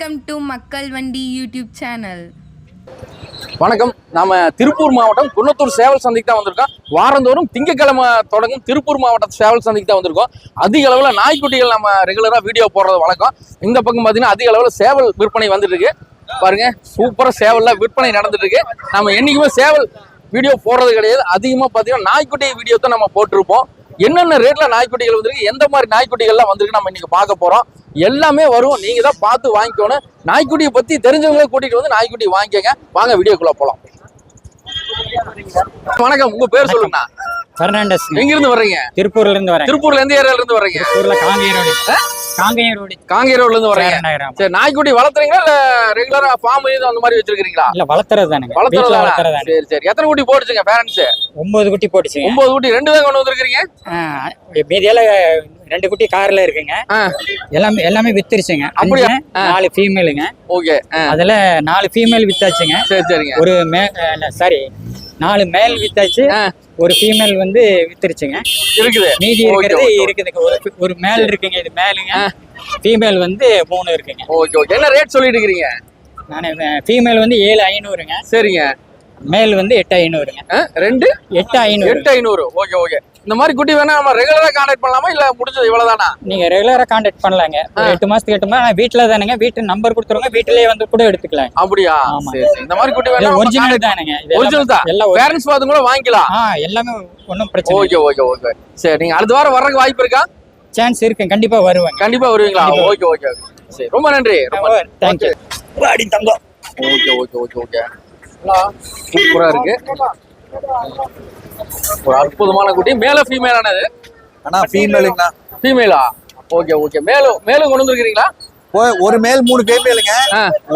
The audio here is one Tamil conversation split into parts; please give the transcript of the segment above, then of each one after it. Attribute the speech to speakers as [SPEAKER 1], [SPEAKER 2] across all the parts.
[SPEAKER 1] டு மக்கள் வண்டி யூடியூப் சேனல்
[SPEAKER 2] வணக்கம். நாம திருப்பூர் மாவட்டம் குன்னத்தூர் சேவல் சந்தைக்கு தான் வந்திருக்கோம். வாரந்தோறும் திங்கக்கிழமை தொடங்கும் திருப்பூர் மாவட்டம் சேவல் சந்தைக்கு தான் வந்திருக்கோம். அதிக அளவில் நாய்க்குட்டிகள் நம்ம ரெகுலராக வீடியோ போடுறது வழக்கம். இந்த பக்கம் பார்த்தீங்கன்னா அதிக அளவில் சேவல் விற்பனை வந்துட்டு இருக்கு. பாருங்க சூப்பராக சேவலில் விற்பனை நடந்துட்டு இருக்கு. நம்ம என்னைக்குமே சேவல் வீடியோ போடுறது கிடையாது. அதிகமாக பார்த்தீங்கன்னா நாய்க்குட்டி வீடியோ தான் நம்ம போட்டிருப்போம். என்னென்ன ரேட்டில் நாய்க்குட்டிகள் வந்திருக்கு எந்த மாதிரி நாய்க்குட்டிகள்லாம் வந்திருக்கு நம்ம இன்னைக்கு பார்க்க போகிறோம் எல்லாமே வரும் நீங்க தான் பார்த்து வாங்கிக்கணும். நாய்க்குட்டியை பத்தி தெரிஞ்சவங்களே கூட்டிட்டு வந்து நாய்க்குட்டி வாங்கிக்கங்க. வாங்க வீடியோக்குள்ள போலாம். வணக்கம். உங்க பேர் சொல்லுங்கண்ணா
[SPEAKER 3] பெர்னாண்டஸ்.
[SPEAKER 2] எங்க இருந்து வர்றீங்க?
[SPEAKER 3] திருப்பூர்ல இருந்து வரேன்.
[SPEAKER 2] திருப்பூர்ல எந்த ஏரியால இருந்து வர்றீங்க?
[SPEAKER 3] திருப்பூர்ல காங்கேய ரோடு காங்கேய ரோடு
[SPEAKER 2] காங்கேய ரோட்ல இருந்து வர்றீங்க. சரி நாய்க்குட்டி வளர்த்துறீங்களா? இல்ல ரெகுலரா ஃபார்ம் இது அந்த மாதிரி வச்சிருக்கீங்களா
[SPEAKER 3] இல்ல வளர்த்துறது வீட்டுல
[SPEAKER 2] வளர்த்துறதா
[SPEAKER 3] வளர்த்துறது
[SPEAKER 2] சரி சரி. எத்தனை குட்டி போட்டுச்சுங்க பேரண்ட்ஸ்
[SPEAKER 3] ஒன்பது குட்டி போட்டுச்சுங்க.
[SPEAKER 2] ஒன்பது குட்டி. ரெண்டு தான் கொண்டு வந்திருக்கீங்க
[SPEAKER 3] மீதியால ரெண்டு குட்டி கார்ல இருக்குங்க. எல்லாமே எல்லாமே வித்துருச்சுங்க.
[SPEAKER 2] அப்படியா?
[SPEAKER 3] நாலு ஃபீமேலுங்க
[SPEAKER 2] ஓகே.
[SPEAKER 3] அதுல நாலு ஃபீமேல் வித்தாச்சுங்க.
[SPEAKER 2] சரி சரிங்க.
[SPEAKER 3] ஒரு மே சாரி நாலு மேல் வித்தாச்சு. ஒரு ஃபீமேல் வந்து வித்துருச்சுங்க.
[SPEAKER 2] இருக்குது.
[SPEAKER 3] மீதி இருக்கிறது. இருக்குதுங்க. ஒரு ஒரு மேல் இருக்குங்க இது மேலுங்க ஃபீமேல் வந்து மூணு இருக்குங்க.
[SPEAKER 2] Okay okay. என்ன ரேட் சொல்லிட்டு இருக்கிறீங்க?
[SPEAKER 3] நான் ஃபீமேல் வந்து ஏழு ஐநூறுங்க.
[SPEAKER 2] சரிங்க.
[SPEAKER 3] மேல் வந்து எட்டு ஐநூறுங்க.
[SPEAKER 2] ரெண்டு?
[SPEAKER 3] எட்டு ஐநூறு.
[SPEAKER 2] எட்டு ஐநூறு. Okay okay. இந்த மாதிரி குட்டி வேணா நம்ம ரெகுலரா கான்டாக்ட் பண்ணலாமா? இல்ல முடிஞ்சது இவ்வளவுதானா?
[SPEAKER 3] நீங்க ரெகுலரா கான்டாக்ட் பண்ணலாங்க. எட்டு மாசத்துக்கு எட்டு மாசம் வீட்டுல தானுங்க. வீட்டு நம்பர் கொடுத்துருங்க வீட்டிலேயே வந்து கூட எடுத்துக்கலாம்
[SPEAKER 2] அப்படியா? இந்த மாதிரி குட்டி வேணா
[SPEAKER 3] ஒரிஜினல் தானுங்க.
[SPEAKER 2] ஒரிஜினல் தான்.
[SPEAKER 3] எல்லாம்
[SPEAKER 2] பேரண்ட்ஸ் பார்த்து கூட வாங்கிக்கலாம்.
[SPEAKER 3] எல்லாமே ஒன்றும் பிரச்சனை
[SPEAKER 2] ஓகே ஓகே ஓகே. சரி நீங்க அடுத்த வாரம் வர்றதுக்கு வாய்ப்பு இருக்கா?
[SPEAKER 3] சான்ஸ் இருக்கு. கண்டிப்பா வருவாங்க.
[SPEAKER 2] கண்டிப்பா வருவீங்களா? ஓகே ஓகே சரி ரொம்ப நன்றி. ரொம்ப
[SPEAKER 3] தேங்க்யூ வாடி தங்கம்.
[SPEAKER 2] Okay okay okay okay. சூப்பரா இருக்கு. ஒரு அற்புதமான குட்டி. மேல ஃபீமேலானது
[SPEAKER 4] அண்ணா ஃபீமேலுங்கண்ணா
[SPEAKER 2] ஃபீமேலா ஓகே ஓகே மேலும் மேலும் கொண்டு வந்திருக்கீங்களா
[SPEAKER 4] ஒரு மேல் மூணு ஃபீமேலுங்க.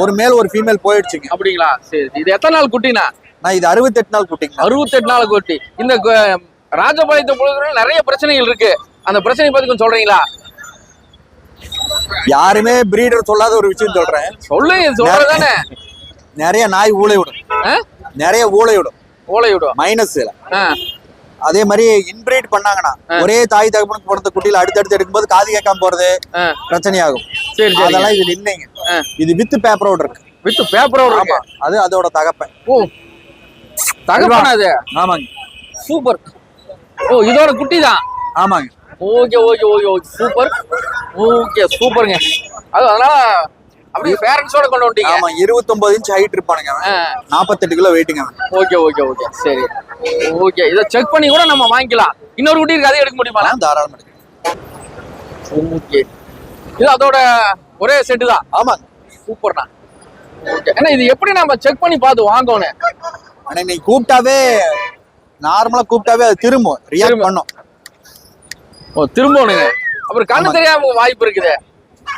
[SPEAKER 4] ஒரு மேல் ஒரு ஃபீமேல் போயிடுச்சுங்க.
[SPEAKER 2] அப்படிங்களா? சரி இது எத்தனை நாள் குட்டினா
[SPEAKER 4] நான் இது அறுபத்தெட்டு நாள் குட்டிங்க
[SPEAKER 2] அறுபத்தெட்டு நாள் குட்டி. இந்த ராஜபாளையத்தை பொழுது நிறைய பிரச்சனைகள் இருக்கு. அந்த பிரச்சனை பத்தி கொஞ்சம் சொல்றீங்களா?
[SPEAKER 4] யாருமே பிரீடர் சொல்லாத ஒரு விஷயம் சொல்றேன்.
[SPEAKER 2] சொல்லுங்க சொல்றதானே
[SPEAKER 4] நிறைய நாய் ஊளை விடும் நிறைய ஊளை விடும்
[SPEAKER 2] ஓலை விடும்
[SPEAKER 4] மைனஸ்
[SPEAKER 2] ஆ,
[SPEAKER 4] அதே மாதிரி இன்பிரீட் பண்ணாங்கன்னா ஒரே தாய் தகப்பனுக்கு பிறந்த குட்டியில அடுத்தடுத்து எடுக்கும்போது காது கேட்காம போறது. பிரச்சனையாகும்.
[SPEAKER 2] சரி
[SPEAKER 4] அதெல்லாம் இதுல இல்லைங்க. இது வித் பேப்பரோட இருக்கு.
[SPEAKER 2] வித் பேப்பரோட
[SPEAKER 4] ஆமா. அது அதோட தகப்பன்
[SPEAKER 2] ஓ. தகப்பானா அது?
[SPEAKER 4] ஆமாங்க.
[SPEAKER 2] சூப்பர். ஓ இதோட குட்டி தான்
[SPEAKER 4] ஆமாங்க.
[SPEAKER 2] Okay okay okay okay. Super. Okay சூப்பருங்க. அது அதனால அப்படியே பேரண்ட்ஸோட கொண்டு வந்துட்டீங்க?
[SPEAKER 4] ஆமா இருபத்தொன்பது இன்ச் ஹைட் இருப்பானுங்க நாற்பத்தெட்டு கிலோ வெயிட்டுங்க அவன்.
[SPEAKER 2] ஓகே ஓகே ஓகே சரி. ஓகே இதை செக் பண்ணி கூட நம்ம வாங்கிக்கலாம். இன்னொரு குட்டி இருக்கு அதை எடுக்க முடியுமா?
[SPEAKER 4] தாராளமா
[SPEAKER 2] ஓகே இது அதோட ஒரே செட்டு தான்.
[SPEAKER 4] ஆமாங்க
[SPEAKER 2] சூப்பர்ண்ணா ஓகே ஏன்னா இது எப்படி நம்ம செக் பண்ணி பார்த்து வாங்கணும்?
[SPEAKER 4] ஆனா நீ கூப்பிட்டாவே நார்மலா கூப்பிட்டாவே அது திரும்பும். ரியாக்ட். பண்ணும்.
[SPEAKER 2] ஓ திரும்பணுங்க. அப்புறம் கண்ணு. தெரியாம வாய்ப்பு இருக்குது.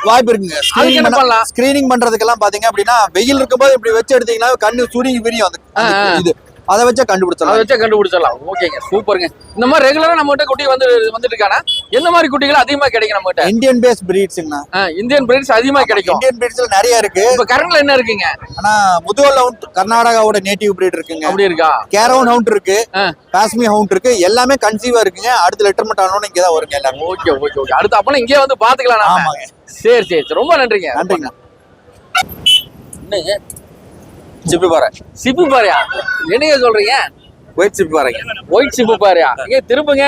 [SPEAKER 4] வாய்ப்பு இருக்குங்க ஸ்கிரீனிங்
[SPEAKER 2] பண்ணலாம்?
[SPEAKER 4] ஸ்கிரீனிங் பண்றதுக்கெல்லாம் பாத்தீங்க அப்படின்னா வெயில் இருக்கும்போது இப்படி வச்சு எடுத்தீங்கன்னா கண்ணு சுருங்கி விரியும். அந்த இது அதை வச்சா
[SPEAKER 2] அதை
[SPEAKER 4] கண்டுபிடிச்சலாம்
[SPEAKER 2] வச்சே கண்டுபிடிச்சிடலாம். ஓகேங்க சூப்பருங்க. இந்த மாதிரி ரெகுலரா நம்ம கிட்ட வந்து வந்துட்டு இருக்கானா எந்த மாதிரி குட்டிகள் அதிகமா கிடைக்கும் நம்ம கிட்ட
[SPEAKER 4] இந்தியன் பேஸ் பிரீட்ஸுங்கண்ணா
[SPEAKER 2] இந்தியன் பிரீட்ஸ் அதிகமா கிடைக்கும்.
[SPEAKER 4] இந்தியன் பிரீட்ஸ்ல நிறைய இருக்கு.
[SPEAKER 2] இப்ப கரண்ட்ல என்ன இருக்குங்க?
[SPEAKER 4] ஆனா முதுவல் ஹவுண்ட் கர்நாடகாவோட நேட்டிவ் பிரீட் இருக்குங்க.
[SPEAKER 2] அப்படி இருக்கா?
[SPEAKER 4] கேரவுன் ஹவுண்ட் இருக்கு
[SPEAKER 2] ஆ.
[SPEAKER 4] காஸ்மி ஹவுண்ட் இருக்கு எல்லாமே கன்சீவா இருக்குங்க. அடுத்த லெட்டர்மெண்ட் ஆனோன்னு இங்கதான் வருங்க எல்லாமே.
[SPEAKER 2] Okay okay okay. அடுத்து அப்பனா இங்கே வந்து பாத்துக்கலாம்.
[SPEAKER 4] ஆமாங்க.
[SPEAKER 2] சரி சரி சரி. ரொம்ப நன்றிங்க.
[SPEAKER 4] நன்றிங்க
[SPEAKER 2] என்னங்க?
[SPEAKER 4] சிப்பி பாரு
[SPEAKER 2] சிப்பு பாரியா என்னங்க சொல்றீங்க?
[SPEAKER 4] ஒயிட் சிப்பி பாருங்க
[SPEAKER 2] ஒயிட் சிப்பு பாரியா இங்க திரும்புங்க.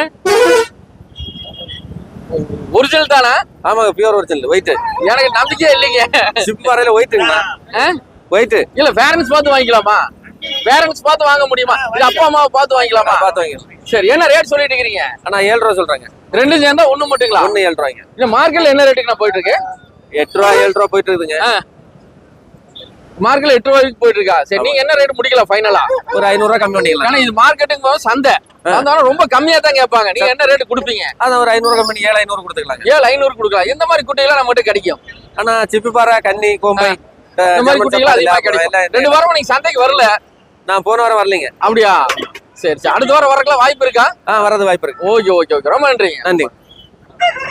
[SPEAKER 2] ஒரிஜினல் தானா?
[SPEAKER 4] ஆமாங்க பியூர் ஒரிஜினல் ஒயிட்
[SPEAKER 2] எனக்கு நம்பிக்கையே இல்லைங்க.
[SPEAKER 4] சிப்பி பாறையில ஒயிட்டுங்கண்ணா
[SPEAKER 2] ஆ?
[SPEAKER 4] ஒயிட்
[SPEAKER 2] இல்ல பேரண்ட்ஸ் பார்த்து வாங்கிக்கலாமா? பேரண்ட்ஸ் பார்த்து வாங்க முடியுமா? இல்ல அப்பா அம்மாவை பார்த்து வாங்கிக்கலாமா?
[SPEAKER 4] பார்த்து வாங்கிக்கலாம்.
[SPEAKER 2] சரி என்ன ரேட் சொல்லிட்டு இருக்கீங்க
[SPEAKER 4] அண்ணா ஏழு ரூபா சொல்றாங்க.
[SPEAKER 2] ரெண்டு சேர்ந்தா ஒண்ணு மட்டுங்களா?
[SPEAKER 4] ஒண்ணு ஏழு ரூபாய்ங்க.
[SPEAKER 2] இல்ல மார்க்கெட்ல என்ன ரேட்டுக்கு நான் போயிட்டு இருக்கு?
[SPEAKER 4] எட்டு ரூபா ஏழு ரூபா போயிட்டு இருக்குதுங்க.
[SPEAKER 2] மார்க்கெட்ல எட்டு ரூபாய்க்கு போயிட்டு இருக்கா சரி நீங்க என்ன ரேட் முடிக்கலாம் ஃபைனலா
[SPEAKER 4] ஒரு ஐநூறு ரூபா கம்மி பண்ணிக்கலாம்
[SPEAKER 2] ஆனா இது மார்க்கெட்டுக்கு போது சந்தை. அதனால ரொம்ப கம்மியா தான் கேட்பாங்க. நீங்க என்ன ரேட் கொடுப்பீங்க?
[SPEAKER 4] அது ஒரு ஐநூறு கம்மி ஏழு ஐநூறு கொடுத்துக்கலாங்க
[SPEAKER 2] ஏழு ஐநூறு கொடுக்கலாம். எந்த மாதிரி குட்டிகளாம் நம்ம கிட்ட கிடைக்கும்?
[SPEAKER 4] ஆனா சிப்பி பாறை கன்னி கோம்பை
[SPEAKER 2] இந்த மாதிரி குட்டிகள் அதிகமா கிடைக்கும். ரெண்டு வாரம் நீங்க சந்தைக்கு வரல?
[SPEAKER 4] நான் போன வாரம் வரலைங்க.
[SPEAKER 2] அப்படியா? சரி சரி. அடுத்த வாரம் வரக்கலாம் வாய்ப்பு இருக்கா?
[SPEAKER 4] ஆ வரது வாய்ப்பு இருக்கு.
[SPEAKER 2] Okay okay okay. ரொம்ப நன்றிங்க.
[SPEAKER 4] நன்றி.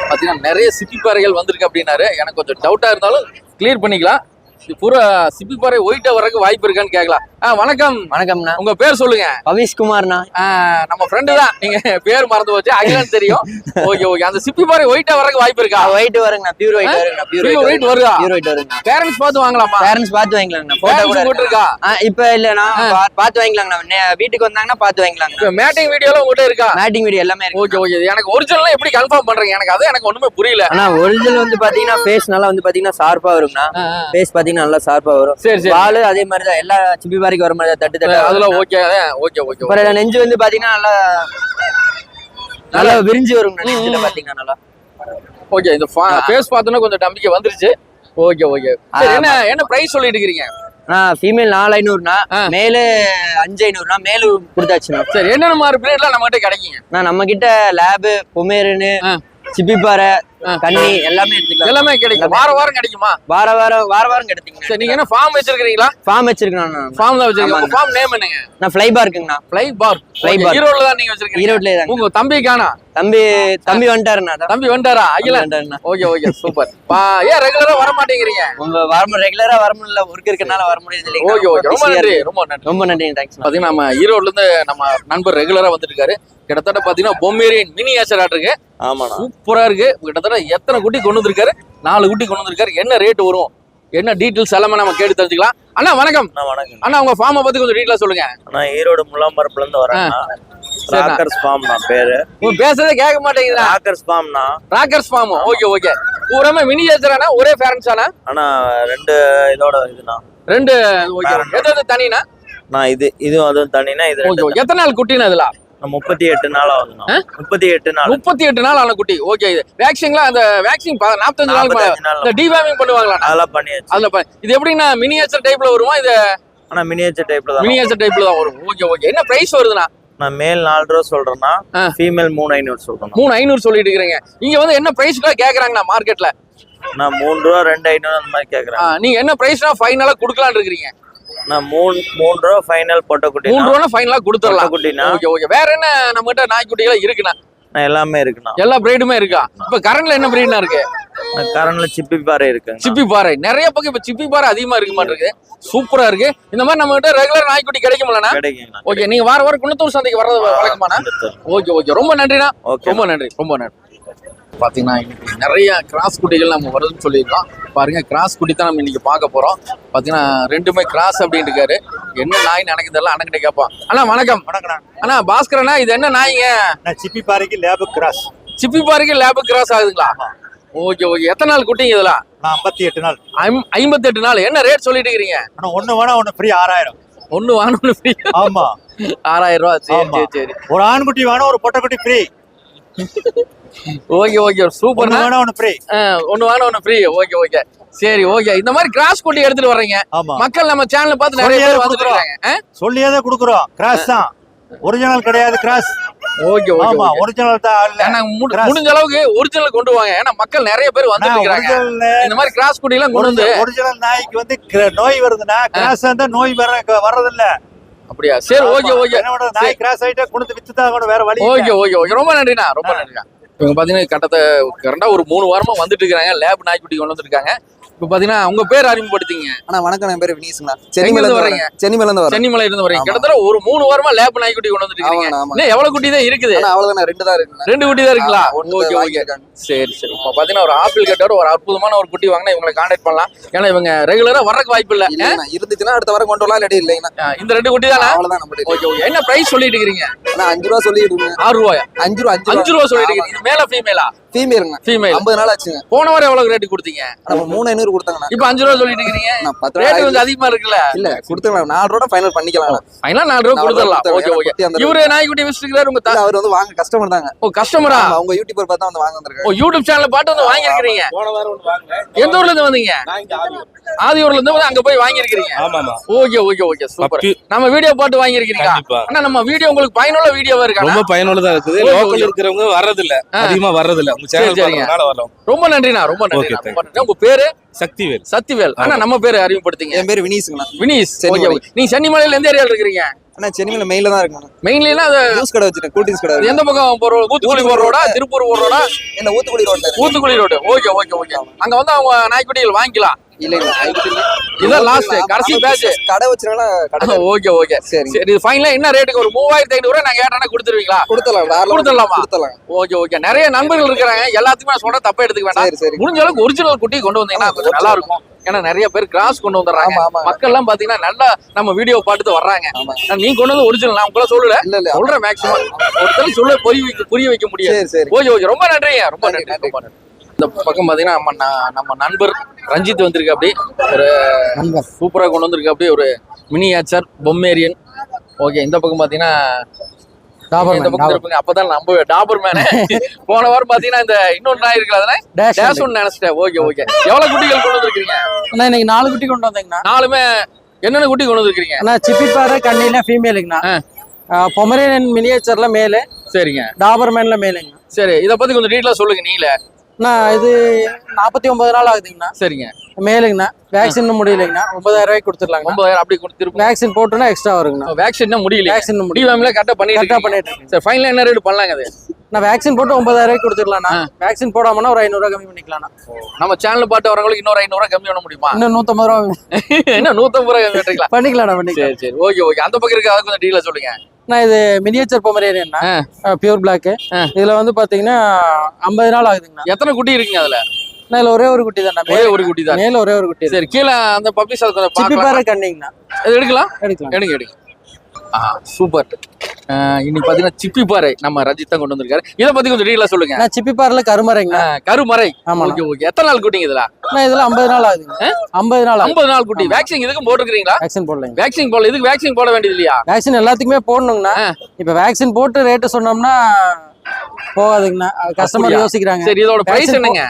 [SPEAKER 2] பாத்தீங்கன்னா நிறைய சிப்பி பாறைகள் வந்திருக்கு அப்படின்னாரு. எனக்கு கொஞ்சம் டவுட்டா இருந்தாலும் கிளியர் பண்ணிக்கலாம். பூரா சிப்பிப்பாறை ஒயிட்டாக வர்றதுக்கு வாய்ப்பு இருக்கான்னு கேட்கலாம் வணக்கம்.
[SPEAKER 5] வணக்கம்ண்ணா.
[SPEAKER 2] உங்க பேர் சொல்லுங்க.
[SPEAKER 5] பவிஷ் குமார்ண்ணா
[SPEAKER 2] ஆ, நம்ம ஃப்ரெண்டு தான். நீங்க பேர் மறந்து போச்சு. அகிலன் தெரியும். Okay okay. அந்த சிப்பிப்பாறை ஒயிட்டா வர்றதுக்கு வாய்ப்பு இருக்கா?
[SPEAKER 5] ஒயிட் வருங்கண்ணா. பியூர் ஒயிட் வருங்கண்ணா. பியூர்
[SPEAKER 2] white வருதா?
[SPEAKER 5] பியூர் ஒயிட் வருங்கண்ணா.
[SPEAKER 2] பேரண்ட்ஸ் பார்த்து வாங்கலாமா?
[SPEAKER 5] பேரண்ட்ஸ் பார்த்து வாங்கிக்கலாங்கண்ணா. போட்டோ கூட
[SPEAKER 2] பேரண்ட்ஸ் போட்டு
[SPEAKER 5] இருக்கா
[SPEAKER 2] இருக்கா
[SPEAKER 5] இப்ப இல்லண்ணா. பார்த்து வாங்கிக்கலாங்கண்ணா. நே- வீட்டுக்கு வந்தாங்கன்னா பார்த்து வாங்கிக்கலாங்கண்ணா.
[SPEAKER 2] மேட்டிங் வீடியோலாம் உங்ககிட்ட இருக்கா?
[SPEAKER 5] மேட்டிங் வீடியோ எல்லாமே இருக்கு.
[SPEAKER 2] Okay okay. எனக்கு ஒரிஜினல் எப்படி கன்ஃபார்ம் பண்றீங்க? எனக்கு அது எனக்கு ஒண்ணுமே புரியல.
[SPEAKER 5] ஆனா ஒரிஜினல் வந்து பாத்தீங்கன்னா ஃபேஸ் நல்லா வந்து பாத்தீங்கன்னா ஷார்ப்பா வருங்கண்ணா. ஃபேஸ் பாத்தீங்கன்னா நல்லா ஷார்ப்பா வரும்.
[SPEAKER 2] சரி சரி.
[SPEAKER 5] அதே மாதிரி தான் எல்லா சிப்பி பாரிக்கு வர மாதிரி தட்டு தட்டு
[SPEAKER 2] அதுல ஓகே ஓகே ஓகே
[SPEAKER 5] அப்புறம் நெஞ்சு வந்து பாத்தீங்கன்னா நல்லா நல்லா விரிஞ்சு வருங்கண்ணா நெஞ்சில பாத்தீங்கன்னா நல்லா.
[SPEAKER 2] ஓகே இந்த ஃபேஸ் பார்த்தோன்னா கொஞ்சம் நம்பிக்கை வந்துருச்சு. ஓகே ஓகே என்ன என்ன பிரைஸ் சொல்லிட்டு இருக்கீங்க
[SPEAKER 5] நான் ஃபீமேல் நாலு ஐநூறுண்ணா
[SPEAKER 2] ஆ.
[SPEAKER 5] மேலு அஞ்சு ஐநூறுண்ணா மேலு கொடுத்தாச்சுண்ணா.
[SPEAKER 2] சரி என்னென்ன மாதிரி பிரேட்லாம் நம்ம கிட்ட கிடைக்குங்க?
[SPEAKER 5] நம்ம கிட்ட லேபு பொமேரனு
[SPEAKER 2] ஆ.
[SPEAKER 5] சிப்பிப்பாறை
[SPEAKER 2] ஆ.
[SPEAKER 5] கன்னி எல்லாமே எடுத்துக்கலாம்.
[SPEAKER 2] எல்லாமே கிடைக்கும். வார வாரம் கிடைக்குமா?
[SPEAKER 5] வார வாரம் வார வாரம் கிடைக்குங்க.
[SPEAKER 2] சரி நீங்க என்ன ஃபார்ம் வச்சிருக்கீங்களா
[SPEAKER 5] ஃபார்ம் வச்சிருக்கேன் நான்.
[SPEAKER 2] ஃபார்ம் தான். உங்க ஃபார்ம் நேம் என்னங்க?
[SPEAKER 5] நான் ஃப்ளை இருக்குங்கண்ணா.
[SPEAKER 2] Fly bar
[SPEAKER 5] Fly bar.
[SPEAKER 2] ஈரோட்ல தான் நீங்க வச்சிருக்கீங்க.
[SPEAKER 5] ஈரோட்லயே தாங்க.
[SPEAKER 2] உங்க தம்பி காணா
[SPEAKER 5] தம்பி தம்பி வந்துட்டாருண்ணா.
[SPEAKER 2] தம்பி வந்துட்டாரா? அகில? Okay okay super. ஏன் ரெகுலரா வர மாட்டேங்கிறீங்க?
[SPEAKER 5] உங்க வர ரெகுலரா வர முடியல. ஒர்க் இருக்கனால வர முடியாது இல்லைங்களா?
[SPEAKER 2] Okay okay. ரொம்ப நன்றி. ரொம்ப நன்றி.
[SPEAKER 5] ரொம்ப நன்றி தேங்க்ஸ்
[SPEAKER 2] பாத்தீங்கன்னா நம்ம ஈரோட்ல இருந்து நம்ம நண்பர் ரெகுலரா வந்துட்டு இருக்காரு. கிட்டத்தட்ட பாத்தீங்கன்னா பொம்மேரியன் மினி ஆச்சர் இருக்கு
[SPEAKER 4] ஆமாண்ணா.
[SPEAKER 2] சூப்பரா இருக்கு. கிட்டத்தட்ட எத்தனை குட்டி கொண்டு வந்திருக்காரு? நாலு குட்டி கொண்டு வந்திருக்காரு. என்ன ரேட் வரும்? என்ன டீட்டெயில்ஸ் எல்லாமே நம்ம கேட்டு தெரிஞ்சுக்கலாம். அண்ணா வணக்கம்.
[SPEAKER 6] வணக்கம்
[SPEAKER 2] அண்ணா உங்க ஃபார்மை பத்தி கொஞ்சம் டீட்டெயிலா சொல்லுங்க.
[SPEAKER 6] நான் ஈரோடு முல்லாம்பரப்புல இருந்து
[SPEAKER 2] சரிண்ணா.
[SPEAKER 6] ராக்கர்ஸ் ஃபார்ம்னா பேரு.
[SPEAKER 2] உங்க பேசுறதே கேட்க மாட்டேங்குதா
[SPEAKER 6] ராக்கர்ஸ் ஃபார்ம்னா
[SPEAKER 2] ராக்கர்ஸ் ஃபார்ம் ஓகே ஓகே பூராமே மினி ஆச்சரானா ஒரே பேரண்ட்ஸ் ஆனா
[SPEAKER 6] ரெண்டு இதோட இதுனா
[SPEAKER 2] ரெண்டு ஓகே. எது தனினா
[SPEAKER 6] நான் இது இதுவும் அதுவும் தனினா இது
[SPEAKER 2] எத்தனை நாள் குட்டினா இதுல
[SPEAKER 6] நான் முப்பத்தி எட்டு நாள் ஆகுதுண்ணா முப்பத்தி எட்டு நாள்.
[SPEAKER 2] முப்பத்தி எட்டு நாள் ஆன குட்டி. ஓகே இது வேக்சின்லாம் அந்த வேக்சின் நாற்பத்தஞ்சு நாள் இந்த டிவாமிங் பண்ணுவாங்களா?
[SPEAKER 6] அதெல்லாம் பண்ணியாச்சு.
[SPEAKER 2] அதுல இது எப்படின்னா மினியேச்சர் டைப்ல வருமா இது
[SPEAKER 6] ஆனா மினியேச்சர் டைப்ல தான்
[SPEAKER 2] மினியேச்சர் டைப்ல தான் வரும்? Okay okay. என்ன பிரைஸ் வருதுண்ணா?
[SPEAKER 6] நான் மேல் நாலு ரூபா சொல்றேன்னா. ஃபீமேல் மூணு ஐநூறு சொல்றேன்.
[SPEAKER 2] மூணு ஐநூறு சொல்லிட்டு இருக்கிறீங்க. இங்க வந்து என்ன பிரைஸ்க்காக கேக்குறாங்கண்ணா மார்க்கெட்ல
[SPEAKER 6] நான் மூணு ரூபா ரெண்டு ஐநூறு அந்த மாதிரி கேக்குறேன்
[SPEAKER 2] நீங்க என்ன பிரைஸ்னா ஃபைனலா கொடுக்கலாம்னு இருக்கிறீங்க.
[SPEAKER 6] நான் மூணு மூணு ரூபா ஃபைனல் பொட்டை குட்டி
[SPEAKER 2] மூணு ரூபா ஃபைனலா கொடுத்துடலாம்.
[SPEAKER 6] குட்டினா
[SPEAKER 2] ஓகே ஓகே. வேற என்ன நம்ம கிட்ட நாய்க்குட்டிகள் இருக்குண்ணா?
[SPEAKER 6] எல்லாமே இருக்குண்ணா.
[SPEAKER 2] எல்லா பிரீடுமே இருக்கா? இப்ப கரண்ட்ல என்ன பிரீட்னா இருக்கு?
[SPEAKER 6] கரண்ட்ல சிப்பி பாறை இருக்குங்க
[SPEAKER 2] சிப்பி பாறை. நிறைய பக்கம் இப்ப சிப்பி பாறை அதிகமா இருக்க மாட்டிருக்கு. சூப்பரா இருக்கு. இந்த மாதிரி நம்ம கிட்ட ரெகுலர் நாய்க்குட்டி கிடைக்கும்லண்ணா? ஓகே நீங்க வார வாரம் குணத்தூர் சந்தைக்கு வர்றது வழக்கமாண்ணா? Okay okay. ரொம்ப நன்றிண்ணா. ரொம்ப நன்றி ரொம்ப நன்றி. பாத்தீங்கன்னா இன்னைக்கு நிறைய கிராஸ் குட்டிகள் நம்ம வருதுன்னு சொல்லியிருக்கோம். பாருங்க கிராஸ் குட்டி தான் நம்ம இன்னைக்கு பார்க்க போறோம். பாத்தீங்கன்னா ரெண்டுமே கிராஸ் அப்படின்னு இருக்காரு. என்ன நாய் தெரியல அண்ணன் கேட்பான். அண்ணா வணக்கம்.
[SPEAKER 7] வணக்கம்
[SPEAKER 2] அண்ணா. பாஸ்கரண்ணா இது என்ன நாய்ங்க?
[SPEAKER 7] நான் சிப்பி பாறைக்கு லேபு கிராஸ்
[SPEAKER 2] சிப்பி பாருக்கு லேபு கிராஸ் ஆகுதுங்களா? Okay okay. எத்தனை நாள் குட்டிங்க இதெல்லாம்?
[SPEAKER 7] நான் ஐம்பத்தி எட்டு நாள்.
[SPEAKER 2] ஐம்- ஐம்பத்தெட்டு நாள். என்ன ரேட் சொல்லிட்டு இருக்கிறீங்க
[SPEAKER 7] ஆனா ஒண்ணு வேணா ஒண்ணு ஃப்ரீ ஆறாயிரம்.
[SPEAKER 2] ஒண்ணு வாங்கணும் free.
[SPEAKER 7] ஆமா.
[SPEAKER 2] ஆறாயிரம் ரூபா சரி. சரி
[SPEAKER 7] ஒரு ஆண்குட்டி வேணா ஒரு பொட்டைக்குட்டி ஃப்ரீ
[SPEAKER 2] ஓகே ஓகே. சூப்பர்ண்ணா
[SPEAKER 7] வேணா ஒண்ணு ஃப்ரீ
[SPEAKER 2] ஒன்னு வாங்க ஒன்னு ஃப்ரீ ஓகே ஓகே. சரி ஓகே. இந்த மாதிரி கிராஸ் குட்டி எடுத்துட்டு வர்றீங்க.
[SPEAKER 7] ஆமா.
[SPEAKER 2] மக்கள் நம்ம சேனலை பார்த்து நிறைய பேர். இருக்காங்க.
[SPEAKER 7] சொல்லியே தான் கொடுக்குறோம். கிராஸ் தான். ஒரிஜினல் கிடையாது கிராஸ்
[SPEAKER 2] ஓகே
[SPEAKER 7] ஆமா
[SPEAKER 2] ஓகே.
[SPEAKER 7] ஒரிஜினல் தான் இல்ல.
[SPEAKER 2] ஏன்னா. முடிஞ்ச அளவுக்கு ஒரிஜினல் கொண்டு வாங்க. ஏன்னா மக்கள் நிறைய பேர்
[SPEAKER 7] ஒரிஜினல்
[SPEAKER 2] இந்த மாதிரி கிராஸ் குட்டி எல்லாம் கொண்டு வந்து
[SPEAKER 7] ஒரிஜினல் நாய்க்கு வந்து நோய் வருதுன்னா கிராஸ் இருந்தா நோய் வர வர்றதில்ல.
[SPEAKER 2] அப்படியா? சரி ஓகே ஓகே?
[SPEAKER 7] நாய் கிராஸ் ஆயிட்டா கொடுத்து வித்து தான் ஆகணும், வேற வழி.
[SPEAKER 2] Okay okay okay. ரொம்ப நன்றிண்ணா ரொம்ப நன்றிண்ணா. இவங்க பாத்தீங்கன்னா கட்டத்தை கரெக்டா ஒரு மூணு வாரமா வந்துட்டு இருக்காங்க லேப் நாய்க்குட்டி கொண்டு வந்துருக்காங்க. இப்போ பாத்தீங்கன்னா உங்க பேர் அறிமுகப்படுத்திங்க.
[SPEAKER 8] அண்ணா வணக்கம் என் பேர் சென்னிமலை
[SPEAKER 2] இருந்து வரீங்க?
[SPEAKER 8] சென்னிமலை இருந்து
[SPEAKER 2] சென்னிமலை இருந்து வரீங்க. கிட்டத்தட்ட ஒரு மூணு வாரமா லேப் நாய்க்குட்டி கொண்டு வந்துட்டு இருக்கீங்க.
[SPEAKER 8] ஆமாண்ணா ஆமா
[SPEAKER 2] இன்னும் எவ்வளவு குட்டி தான் இருக்குது?
[SPEAKER 8] அவ்வளவுதான் ரெண்டு தான் இருக்குண்ணா.
[SPEAKER 2] ரெண்டு குட்டி தான் இருக்குங்களா? Okay okay. சரி சரி. இப்போ பாத்தீங்கன்னா ஒரு ஆப்பிள் கட்டோட ஒரு அற்புதமான ஒரு குட்டி வாங்கினா இவங்களை கான்டாக்ட் பண்ணலாம். ஏன்னா இவங்க ரெகுலரா வர்றதுக்கு வாய்ப்பு இல்ல.
[SPEAKER 8] இருந்துச்சுன்னா அடுத்த வாரம் கொண்டு வரலாம் இல்லாட்டி இல்லைங்கண்ணா.
[SPEAKER 2] ஆ, இந்த ரெண்டு குட்டி தானே?
[SPEAKER 8] அவ்வளவுதான்
[SPEAKER 2] ஓகே ஓகே. என்ன பிரைஸ் சொல்லிட்டு இருக்கீங்க
[SPEAKER 8] அஞ்சு ரூபா சொல்லிட்டு இருக்கீங்க
[SPEAKER 2] ஆறு ரூபாயா?
[SPEAKER 8] அஞ்சு ரூபா அஞ்சு
[SPEAKER 2] ரூபா. சொல்லிட்டு இருக்கீங்க மேல ஃபீமேலா
[SPEAKER 8] ஃபீமேலுங்க
[SPEAKER 2] ஃபீமேல்
[SPEAKER 8] ஐம்பது நாள் ஆச்சுங்க.
[SPEAKER 2] போன வாரம் எவ்வளவு ரேட் கொடுத்தீங்க?
[SPEAKER 8] நம்ம மூணு ஐநூறு கொடுத்தாங்கண்ணா.
[SPEAKER 2] இப்போ அஞ்சு ரூபா சொல்லிட்டு இருக்கீங்க.
[SPEAKER 8] நான் பத்து
[SPEAKER 2] ரேட் கொஞ்சம் அதிகமா இருக்குல்ல?
[SPEAKER 8] இல்ல கொடுத்துக்கலாம் நாலு ரூபா ஃபைனல் பண்ணிக்கலாம்
[SPEAKER 2] ஃபைனலா நாலு ரூபா கொடுத்துடலாம். ஓகே ஓகே இவரு நாய்க்குட்டி வச்சிருக்கிறாரு உங்க
[SPEAKER 8] அவர் வந்து வாங்க கஸ்டமர் தாங்க.
[SPEAKER 2] ஓ கஸ்டமரா
[SPEAKER 8] ஆமா, உங்க யூடியூபர் பார்த்தா வந்து வாங்க வந்திருக்காங்க.
[SPEAKER 2] ஓ யூடியூப் சேனல்ல பாட்டு வந்து வாங்கியிருக்கிறீங்க? எந்த ஊர்ல இருந்து வந்தீங்க? ஆதியூர்ல இருந்து. வந்து அங்க போய் வாங்கியிருக்கிறீங்க?
[SPEAKER 9] ஆமாமா.
[SPEAKER 2] Okay okay okay super. நம்ம வீடியோ பாட்டு வாங்கியிருக்கீங்க
[SPEAKER 9] கண்டிப்பா.
[SPEAKER 2] ஆனா நம்ம வீடியோ உங்களுக்கு பயனுள்ள வீடியோவா இருக்கா
[SPEAKER 9] ரொம்ப பயனுள்ளதா இருக்குது. லோக்கல். இருக்கிறவங்க வர்றதில்ல.
[SPEAKER 2] ஆ.
[SPEAKER 9] அதிகமா வர்றதில்ல. உங்க
[SPEAKER 2] ரொம்ப நன்றிண்ணா ரொம்ப நன்றி உங்க பேரு?
[SPEAKER 9] சக்திவேல்.
[SPEAKER 2] சத்திவேல் ஆனா நம்ம பேரு அறிமுகப்படுத்திங்க.
[SPEAKER 8] என் பேர் வினீஸ்ங்கண்ணா
[SPEAKER 2] வினீஸ் நீங்க சென்னிமலையில எந்த ஏரியால இருக்கிறீங்க
[SPEAKER 8] அண்ணா சென்னிமலை மெயில தான் இருக்குங்க
[SPEAKER 2] மெயின்ல அது
[SPEAKER 8] ஜூஸ் கடை வச்சிருக்கேன் கூல்ட்ரிங்ஸ் கடை.
[SPEAKER 2] எந்த பக்கம் போற ஊத்துக்குளி போற ரோடா திருப்பூர் போற ரோடா?
[SPEAKER 8] இல்ல ஊத்துக்குடி ரோட்ல இருக்கு
[SPEAKER 2] Uthukuli road. Okay okay okay. அங்க வந்து அவங்க நாய்க்குட்டிகள் வாங்கிக்கலாம்.
[SPEAKER 8] இல்ல இல்ல.
[SPEAKER 2] இதான் லாஸ்ட் கடைசி பேட்ச்
[SPEAKER 8] கடை வச்சிருக்கா
[SPEAKER 2] ஓகே ஓகே.
[SPEAKER 8] சரி
[SPEAKER 2] சரி ஃபைனலா என்ன ரேட்டுக்கு ஒரு மூவாயிரத்தி ஐநூறு நாங்க கேட்டா கொடுத்துருவீங்களா?
[SPEAKER 8] கொடுத்தலாம்
[SPEAKER 2] கொடுத்துடலாமா?
[SPEAKER 8] கொடுத்தலாம்
[SPEAKER 2] ஓகே ஓகே. நிறைய நண்பர்கள் இருக்கிறாங்க. எல்லாத்துக்குமே சொல்ற தப்பா எடுத்துக்க வேண்டாம். முடிஞ்ச அளவுக்கு ஒரிஜினல் குட்டி கொண்டு வந்தீங்கன்னா கொஞ்சம் நல்லா இருக்கும். ஏன்னா நிறைய பேர் கிராஸ் கொண்டு வந்துடுறாங்க. மக்கள் எல்லாம் பாத்தீங்கன்னா நல்லா நம்ம வீடியோ பார்த்துட்டு வர்றாங்க. நீங்க கொண்டு வந்து ஒரிஜினல் நான் உங்களை சொல்லல.
[SPEAKER 8] இல்ல
[SPEAKER 2] சொல்றேன் மேக்ஸிமம் ஒருத்தர் சொல்ல புரிய வைக்க புரிய வைக்க முடியாது. Okay okay. ரொம்ப நன்றிங்க. ரொம்ப
[SPEAKER 8] நன்றி,
[SPEAKER 2] நன்றி ரொம்ப நன்றி. இந்த பக்கம் பாத்தீங்கன்னா நம்ம நம்ம நண்பர் ரஞ்சித் வந்திருக்கு அப்படி ஒரு சூப்பரா கொண்டு வந்திருக்கு அப்படி ஒரு மினியேச்சர் பொம்மேரியன். ஓகே இந்த பக்கம் பாத்தீங்கன்னா இந்த பக்கம் இருப்பீங்க. அப்பதான் நம்ம டாபர் மேனே போன வாரம் பாத்தீங்கன்னா இந்த இன்னொரு நாய் இருக்குல்ல டேஷ் ஒன்று நினைச்சிட்டேன். ஓகே ஓகே எவ்வளவு குட்டிகள் கொண்டு வந்திருக்கீங்க
[SPEAKER 10] அண்ணா இன்னைக்கு நாலு குட்டி கொண்டு வந்தீங்கண்ணா.
[SPEAKER 2] நாலுமே என்னென்ன குட்டி கொண்டு வந்திருக்கீங்க
[SPEAKER 10] அண்ணா சிப்பிப்பாறை கண்ணில ஃபீமேலுங்கண்ணா பொமரேனியன் மினியேச்சர்ல மேலு
[SPEAKER 2] சரிங்க.
[SPEAKER 10] டாபர்மேன்ல மேலுங்கண்ணா.
[SPEAKER 2] சரி இத பத்தி கொஞ்சம் டீட்டெயிலா சொல்லுங்க நீங்களே
[SPEAKER 10] அண்ணா இது நாற்பத்தி ஒன்பது நாள் ஆகுதுங்கண்ணா.
[SPEAKER 2] சரிங்க.
[SPEAKER 10] மேலுங்கண்ணா வேக்சின் முடியலைங்கண்ணா. ஒன்பதாயிரம் ரூபாய்க்கு கொடுத்துடலாங்க
[SPEAKER 2] ஒன்பதாயிரம் அப்படி கொடுத்துருப்போம்.
[SPEAKER 10] வேக்சின் போட்டுனா எக்ஸ்ட்ரா வருங்கண்ணா.
[SPEAKER 2] வேக்சின் முடியல
[SPEAKER 10] வேக்சின் முடியும்
[SPEAKER 2] முடிவாமல கரெக்டா பண்ணிட்டு
[SPEAKER 10] கரெக்டாக. பண்ணிட்டு
[SPEAKER 2] சரி ஃபைனலா என்ன ரேட் பண்ணலாங்க அது?
[SPEAKER 10] நான் வேக்சின் போட்டு ஒன்பதாயிரம் ரூபாய்க்கு கொடுத்துடலாம்ண்ணா. வேக்சின் போடாமனா ஒரு ஐநூறுரூவா கம்மி பண்ணிக்கலாம்ண்ணா.
[SPEAKER 2] நம்ம சேனல் பார்த்து வரவங்களுக்கு இன்னொரு ஐநூறு ரூபாய் கம்மி பண்ண முடியுமா?
[SPEAKER 10] இன்னும் நூற்றம்பது ரூபா
[SPEAKER 2] என்ன நூத்தம்பது ரூபாய் கம்மி பண்ணிக்கலாம்.
[SPEAKER 10] பண்ணிக்கலாம்ண்ணா பண்ணிக்கலாம்.
[SPEAKER 2] சரி சரி ஓகே ஓகே அந்த பக்கம் இருக்க கொஞ்சம் டீலா சொல்லுங்க.
[SPEAKER 10] அண்ணா இது மினியேச்சர் பொமரேனியன்னா பியூர் பிளாக். இதுல வந்து பாத்தீங்கன்னா ஐம்பது நாள் ஆகுதுங்கண்ணா.
[SPEAKER 2] எத்தனை குட்டி இருக்குங்க அதுல?
[SPEAKER 10] இதுல ஒரே ஒரு குட்டி தான்ண்ணா.
[SPEAKER 2] ஒரே ஒரு குட்டி தான்.
[SPEAKER 10] மேல ஒரே ஒரு குட்டி தான்
[SPEAKER 2] சரி கீழே அந்த பார்க்கலாம்.
[SPEAKER 10] சிப்பிப்பாறை கண்ணிங்கண்ணா.
[SPEAKER 2] இது எடுக்கலாம்?
[SPEAKER 10] எடுக்கலாம்.
[SPEAKER 2] எடுங்க எடுங்க. ஆ சூப்பர் இன்னைக்கு பாத்தீங்கன்னா சிப்பி பாறை நம்ம ரஜித் தான் கொண்டு வந்திருக்காரு. இதை பத்தி கொஞ்சம் டீலா சொல்லுங்க.
[SPEAKER 10] நான் சிப்பிப்பாறைல கருமறைங்கண்ணா
[SPEAKER 2] ஆ, கருமறை.
[SPEAKER 10] ஆமாண்ணா.
[SPEAKER 2] Okay okay. எத்தனை நாள் குட்டிங்க இதுல
[SPEAKER 10] அண்ணா இதுல ஐம்பது நாள் ஆகுதுங்க. ஐம்பது நாள் ஆகுது.
[SPEAKER 2] ஐம்பது நாள் குட்டி. வேக்சின் இதுக்கும் போட்டுருக்கீங்களா
[SPEAKER 10] வேக்சின் போடலைங்க.
[SPEAKER 2] வேக்சின் போடல. இதுக்கு வேக்சின் போட வேண்டியது இல்லையா?
[SPEAKER 10] வேக்சின் எல்லாத்துக்குமே போடணுங்கண்ணா. இப்ப வேக்சின் போட்டு ரேட்டு சொன்னோம்னா போகாதுங்கண்ணா. கஸ்டமர்? யோசிக்கிறாங்க.
[SPEAKER 2] சரி இதோட பிரைஸ் என்னங்க?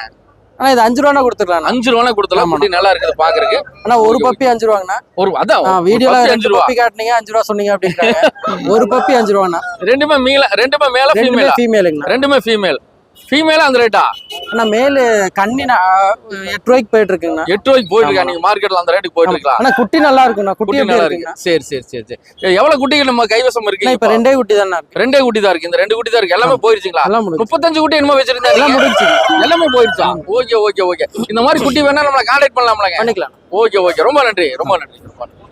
[SPEAKER 10] ஆனா இது அஞ்சு ரூபா கொடுத்துடலாம்
[SPEAKER 2] அஞ்சு ரூபா கொடுத்தலாம். குட்டி நல்லா இருக்குது பாக்குறதுக்கு.
[SPEAKER 10] ஆனா ஒரு பப்பி அஞ்சு ரூபாங்கண்ணா.
[SPEAKER 2] ஒரு அதான்
[SPEAKER 10] வீடியோல
[SPEAKER 2] அஞ்சு ரூபா.
[SPEAKER 10] பப்பி காட்டுனீங்க அஞ்சு ரூபா சொன்னீங்க அப்படின்றாங்க. ஒரு பப்பி அஞ்சு ரூபாண்ணா.
[SPEAKER 2] ரெண்டுமே மீல ரெண்டுமே மேல ஃபீமேலா
[SPEAKER 10] ஃபீமேலுங்கண்ணா
[SPEAKER 2] ரெண்டுமே ஃபீமேல் ஃபீமேலா அந்த ரேட்டா
[SPEAKER 10] ஆனா மேலு கண்ணினா எட்டு ரூபாய்க்கு போயிட்டு இருக்குங்கண்ணா
[SPEAKER 2] எட்டு ரூபாய்க்கு போயிட்டு இருக்கா நீங்க மார்க்கெட்ல அந்த ரேட்டுக்கு போயிட்டு இருக்கலாம்
[SPEAKER 10] ஆனா குட்டி நல்லா இருக்குண்ணா குட்டி
[SPEAKER 2] நல்லா இருக்கு. சரி சரி சரி சரி. எவ்வளவு குட்டிகள் நம்ம கைவசம்
[SPEAKER 10] அண்ணா,
[SPEAKER 2] இருக்கு
[SPEAKER 10] இப்ப? ரெண்டே குட்டி தானே இருக்கு.
[SPEAKER 2] ரெண்டே குட்டி தான் இருக்கு. இந்த ரெண்டு குட்டி தான் இருக்கு. எல்லாமே போயிருச்சுங்களா?
[SPEAKER 10] எல்லாம்
[SPEAKER 2] முப்பத்தஞ்சு குட்டி என்னமோ
[SPEAKER 10] எல்லாம்
[SPEAKER 2] வச்சிருந்தாங்க
[SPEAKER 10] முடிஞ்சு
[SPEAKER 2] எல்லாமே போயிருச்சா? Okay okay okay. இந்த மாதிரி குட்டி வேணா நம்மள கான்டாக்ட் பண்ணலாம்லங்க.
[SPEAKER 10] பண்ணிக்கலாம்.
[SPEAKER 2] Okay okay. ரொம்ப நன்றி ரொம்ப நன்றி ரொம்ப நன்றி.